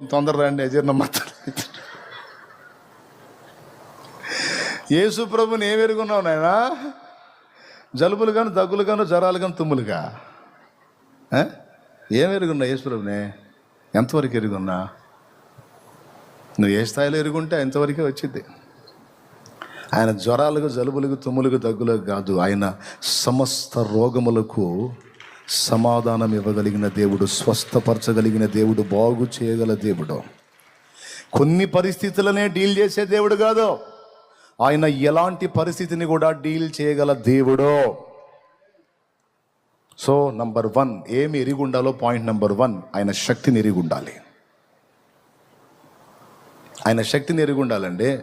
తొందర రండి అజీర్ణం మాత్రం యేసు ప్రభుని ఏం ఎరుగున్నావు నాయనా? జలుబులు కాను దగ్గులు కాను జ్వరాలు కాను తుమ్ములుగా? ఏం? ఎరుగున్నా యేసు ప్రభుని? ఎంతవరకు ఎరుగున్నా? నువ్వు ఏ స్థాయిలో ఎరుగుంటే ఎంతవరకే వచ్చింది. ఆయన జ్వరాలకు జలుబులకు తుమ్ములకు దగ్గులకు కాదు. ఆయన సమస్త రోగములకు సమాధానం ఇవ్వగలిగిన దేవుడు స్వస్థపరచగలిగిన దేవుడు బాగు చేయగల దేవుడు. కొన్ని పరిస్థితులనే డీల్ చేసే దేవుడు కాదు. ఆయన ఎలాంటి పరిస్థితిని కూడా డీల్ చేయగల దేవుడు. సో నంబర్ వన్ ఏమి ఎరిగి ఉండాలో పాయింట్ నంబర్ వన్ ఆయన శక్తిని ఎరిగి ఉండాలి ఆయన శక్తిని ఎరిగి ఉండాలండి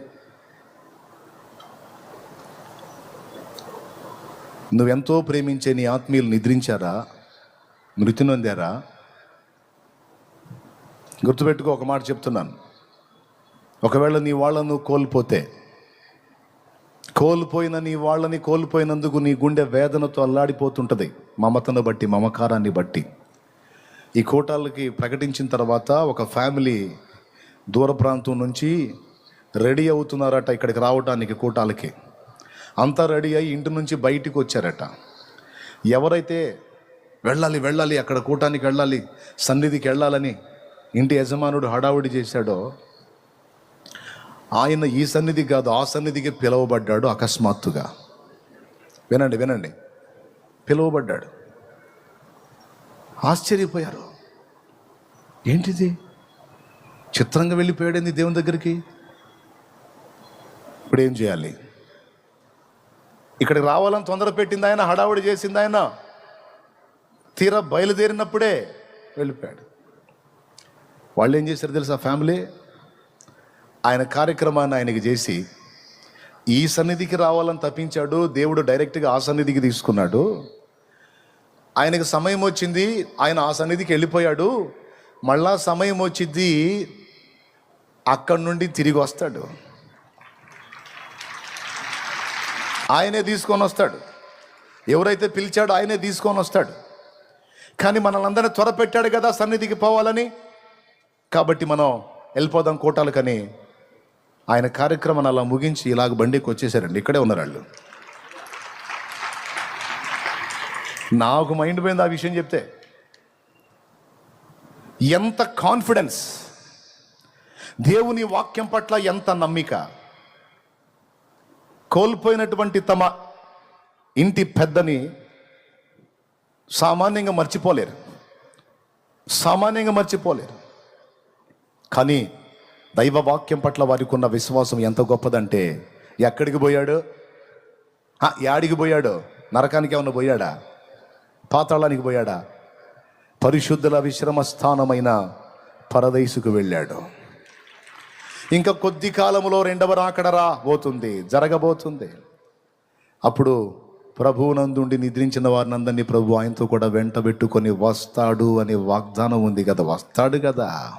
నువ్వెంతో ప్రేమించే నీ ఆత్మీయులు నిద్రించారా? మృతి నొందారా? గుర్తుపెట్టుకో ఒక మాట చెప్తున్నాను. ఒకవేళ నీ వాళ్ళను కోల్పోతే కోల్పోయిన నీ వాళ్ళని కోల్పోయినందుకు నీ గుండె వేదనతో అల్లాడిపోతుంటుంది. మమతను బట్టి మమకారాన్ని బట్టి. ఈ కోటాలకి ప్రకటించిన తర్వాత ఒక ఫ్యామిలీ దూర ప్రాంతం నుంచి రెడీ అవుతున్నారట ఇక్కడికి రావడానికి కోటాలకి. అంతా రెడీ అయ్యి ఇంటి నుంచి బయటికి వచ్చారట. ఎవరైతే వెళ్ళాలి వెళ్ళాలి అక్కడ కూటానికి వెళ్ళాలి సన్నిధికి వెళ్ళాలని ఇంటి యజమానుడు హడావుడి చేశాడో ఆయన ఈ సన్నిధి కాదు ఆ సన్నిధికి పిలువబడ్డాడు అకస్మాత్తుగా. వినండి వినండి. పిలువబడ్డాడు. ఆశ్చర్యపోయారు. ఏంటిది? చిత్రంగా వెళ్ళిపోయాడేంది దేవుని దగ్గరికి? ఇప్పుడు ఏం చేయాలి? ఇక్కడికి రావాలని తొందర పెట్టింది ఆయన హడావుడి చేసింది ఆయన. తీరా బయలుదేరినప్పుడే వెళ్ళిపోయాడు. వాళ్ళు ఏం చేశారు తెలుసా ఫ్యామిలీ? ఆయన కార్యక్రమాన్ని ఆయనకి చేసి ఈ సన్నిధికి రావాలని తప్పించాడు దేవుడు డైరెక్ట్గా ఆ సన్నిధికి తీసుకున్నాడు. ఆయనకు సమయం వచ్చింది ఆయన ఆ సన్నిధికి వెళ్ళిపోయాడు. మళ్ళా సమయం వచ్చింది అక్కడి నుండి తిరిగి వస్తాడు. ఆయనే తీసుకొని వస్తాడు. ఎవరైతే పిలిచాడో ఆయనే తీసుకొని వస్తాడు. కానీ మనల్ని అందరినీ త్వర పెట్టాడు కదా సన్నిధికి పోవాలని. కాబట్టి మనం వెళ్ళిపోదాం కోటాలకని ఆయన కార్యక్రమాన్ని అలా ముగించి ఇలాగ బండికి వచ్చేసారండి. ఇక్కడే ఉన్నారు వాళ్ళు నాకు మైండ్ పోయింది ఆ విషయం చెప్తే. ఎంత కాన్ఫిడెన్స్. దేవుని వాక్యం పట్ల ఎంత నమ్మిక. కోల్పోయినటువంటి తమ ఇంటి పెద్దని సామాన్యంగా మర్చిపోలేరు. సామాన్యంగా మర్చిపోలేరు. కానీ దైవ వాక్యం పట్ల వారికి ఉన్న విశ్వాసం ఎంత గొప్పదంటే ఎక్కడికి పోయాడు? యాడికి పోయాడు? నరకానికి ఏమన్నా పోయాడా? పాతాళానికి పోయాడా? పరిశుద్ధుల విశ్రమ స్థానమైన పరదైసుకు వెళ్ళాడు. ఇంకా కొద్ది కాలంలో రెండవ రాకడ రాబోతుంది జరగబోతుంది. అప్పుడు ప్రభువునందుండి నిద్రించిన వారిని అందరినీ ప్రభు ఆయనతో కూడా వెంట పెట్టుకొని వస్తాడు అనే వాగ్దానం ఉంది కదా వస్తాడు కదా.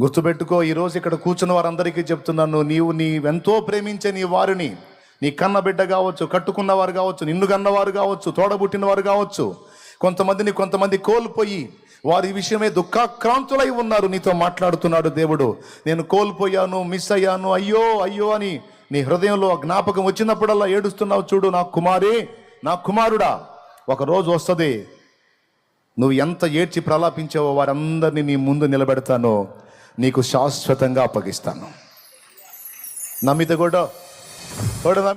గుర్తుపెట్టుకో ఈరోజు ఇక్కడ కూర్చున్న వారందరికీ చెప్తున్నాను నీవు నీ ఎంతో ప్రేమించే నీ వారిని నీ కన్న బిడ్డ కావచ్చు కట్టుకున్నవారు కావచ్చు నిన్ను కన్నవారు కావచ్చు తోడబుట్టినవారు కావచ్చు కొంతమందిని కొంతమంది కోల్పోయి వారి విషయమే దుఃఖాక్రాంతులై ఉన్నారు. నీతో మాట్లాడుతున్నాడు దేవుడు. నేను కోల్పోయాను మిస్ అయ్యాను అయ్యో అయ్యో అని నీ హృదయంలో జ్ఞాపకం వచ్చినప్పుడల్లా ఏడుస్తున్నావు చూడు నా కుమారి నా కుమారుడా. ఒకరోజు వస్తుంది. నువ్వు ఎంత ఏడ్చి ప్రలాపించావో వారందరినీ నీ ముందు నిలబెడతానో. నీకు శాశ్వతంగా అప్పగిస్తాను. నమ్మితే కూడా కూడా